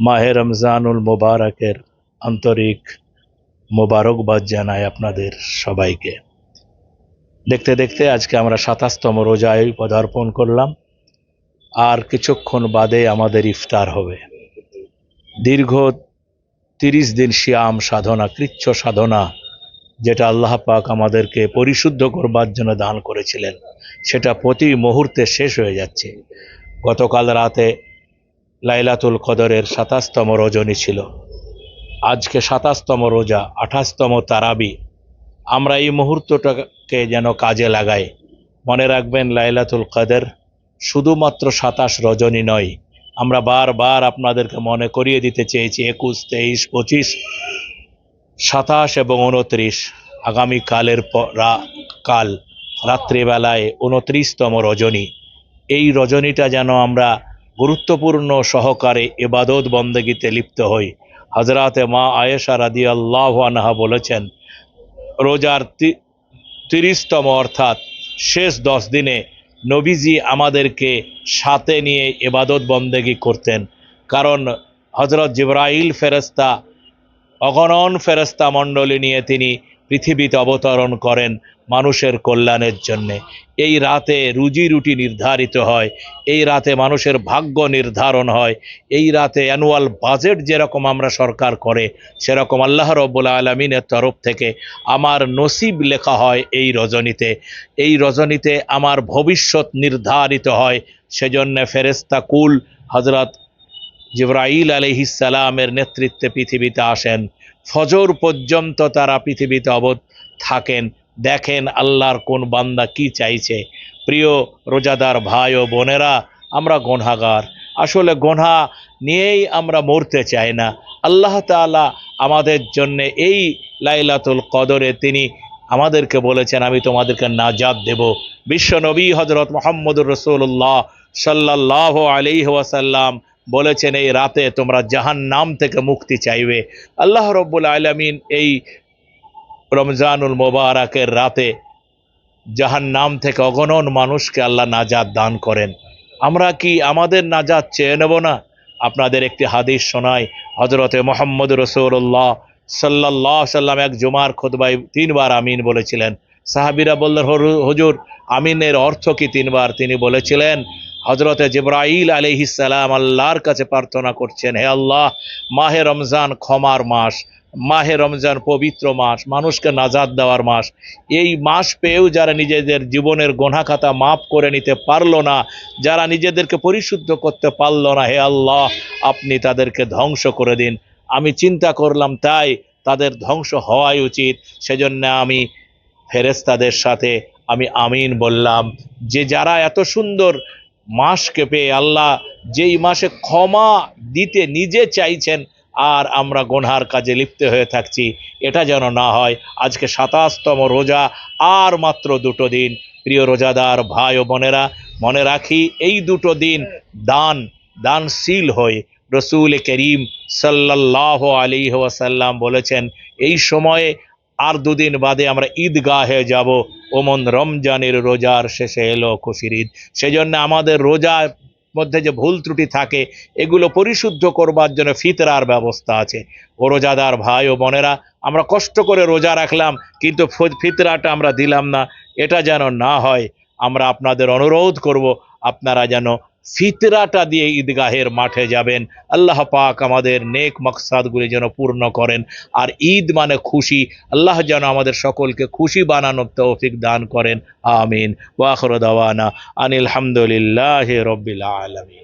মাহে রমজানুল মোবারকের আন্তরিক মোবারকবাদ জানাই আপনাদের সবাইকে। দেখতে দেখতে আজকে আমরা সাতাশতম রোজায় পদার্পণ করলাম। আর কিছুক্ষণ বাদে আমাদের ইফতার হবে। দীর্ঘ তিরিশ দিন শিয়াম সাধনা, কৃচ্ছ সাধনা, যেটা আল্লাহ পাক আমাদেরকে পরিশুদ্ধ করবার জন্য দান করেছিলেন, সেটা প্রতি মুহূর্তে শেষ হয়ে যাচ্ছে। গতকাল রাতে লাইলাতুল কদরের সাতাশতম রজনী ছিল। আজকে সাতাশতম রোজা, আঠাশতম তারাবি। আমরা এই মুহূর্তটাকে যেন কাজে লাগাই। মনে রাখবেন, লাইলাতুল কদর শুধুমাত্র সাতাশ রজনী নয়। আমরা বারবার আপনাদেরকে মনে করিয়ে দিতে চেয়েছি, একুশ, তেইশ, পঁচিশ, সাতাশ এবং উনত্রিশ আগামী কালের রা- কাল রাত্রিবেলায় উনত্রিশতম রজনী। এই রজনীটা যেন আমরা গুরুত্বপূর্ণ সহকারে এবাদত বন্দেগীতে লিপ্ত হই। হজরতে মা আয়েশা রাদি আল্লাহ আনহা বলেছেন, রোজার তিরিশতম অর্থাৎ শেষ দশ দিনে নবীজি আমাদেরকে সাথে নিয়ে এবাদত বন্দেগি করতেন। কারণ হজরত জিব্রাইল ফেরেস্তা অগণন ফেরেস্তা মণ্ডলী নিয়ে তিনি পৃথিবীতে অবতরণ করেন মানুষের কল্যাণের জন্যে। এই রাতে রুজি রুটি নির্ধারিত হয়, এই রাতে মানুষের ভাগ্য নির্ধারণ হয়, এই রাতে অ্যানুয়াল বাজেট যেরকম আমরা সরকার করে, সেরকম আল্লাহ রব্বুল আলমিনের তরফ থেকে আমার নসিব লেখা হয় এই রজনীতে। এই রজনীতে আমার ভবিষ্যৎ নির্ধারিত হয়, সেজন্য ফেরেস্তা কুল হজরত জিব্রাইল আলহিসালামের নেতৃত্বে পৃথিবীতে আসেন। ফজর পর্যন্ত তারা পৃথিবীতে অবধ থাকেন। দেখেন আল্লাহর কোন বান্দা কি চাইছে। প্রিয় রোজাদার ভাই ও বোনেরা, আমরা গণহাগার আসলে গণহা নিয়েই আমরা মরতে চাই না। আল্লাহ তাআলা আমাদের জন্য এই লাইলাতুল কদরে তিনি আমাদেরকে বলেছেন, আমি তোমাদেরকে নাজাদ দেব। বিশ্ব নবী হজরত মোহাম্মদুর রসুল্লাহ সাল্লাহ আলিহ ওয়াসাল্লাম বলেছেন, এই রাতে তোমরা জাহান নাম থেকে মুক্তি চাইবে। আল্লাহ রব্বুল আলমিন এই রমজানুল মোবারকের রাতে জাহান নাম থেকে অগণন মানুষকে আল্লাহ নাজাদ দান করেন। আমরা কি আমাদের নাজাদ চেয়ে নেব না? আপনাদের একটি হাদিস শোনায় হজরতে মোহাম্মদ রসৌল্লাহ সাল্লাহ সাল্লাম এক জুমার খোদবাই তিনবার আমিন বলেছিলেন। সাহাবিরা বললেন, "হরু- হুজুর, আমিনের অর্থ কি? তিনবার তিনি বলেছিলেন হজরতে জিব্রাইল আলহিসাল্লাম আল্লাহর কাছে প্রার্থনা করছেন, হে আল্লাহ, মাহে রমজান ক্ষমার মাস, মাহে রমজান পবিত্র মাস, মানুষকে নাজাদ দেওয়ার মাস। এই মাস পেয়েও যারা নিজেদের জীবনের গোনাখাতা মাফ করে নিতে পারল না, যারা নিজেদেরকে পরিশুদ্ধ করতে পারল না, হে আল্লাহ, আপনি তাদেরকে ধ্বংস করে দিন। আমি চিন্তা করলাম তাই তাদের ধ্বংস হওয়াই উচিত, সেজন্য আমি ফেরেস্তাদের সাথে, আমি আমিন বললাম। যে যারা এত সুন্দর মাসকে পেয়ে আল্লাহ যেই মাসে ক্ষমা দিতে নিজে চাইছেন, আর আমরা গোনহার কাজে লিপ্ত হয়ে থাকছি। এটা যেন না হয়, আজকে সাতাশতম রোজা, আর মাত্র দুটো দিন। প্রিয় রোজাদার ভাই ও বোনেরা, মনে রাখি, এই দুটো দিন দান, দানশীল হয়ে রসুল করিম সাল্লাহ আলী ওয়াসাল্লাম বলেছেন, এই সময়ে আর দুদিন বাদে আমরা ঈদগাহে যাব। ওমন রমজানের রোজার শেষে এলো খুশির ঈদ। সেজন্য আমাদের রোজার মধ্যে যে ভুল ত্রুটি থাকে, এগুলো পরিশুদ্ধ করবার জন্য ফিতরার ব্যবস্থা আছে। ও রোজাদার ভাই ও বোনেরা, আমরা কষ্ট করে রোজা রাখলাম, কিন্তু ফিতরাটা আমরা দিলাম না। এটা যেন না হয়, আমরা আপনাদের অনুরোধ করব, আপনারা যেন ফিতরাটা দিয়ে ঈদগাহের মাঠে যাবেন। আল্লাহ পাক আমাদের নেক মকসাদগুলি যেন পূর্ণ করেন। আর ঈদ মানে খুশি। আল্লাহ যেন আমাদের সকলকে খুশি বানানোর তৌফিক দান করেন। আমিন। ওয়াখর দাওয়ানা আনিল হামদুলিল্লাহ রব্বিল আলমিন।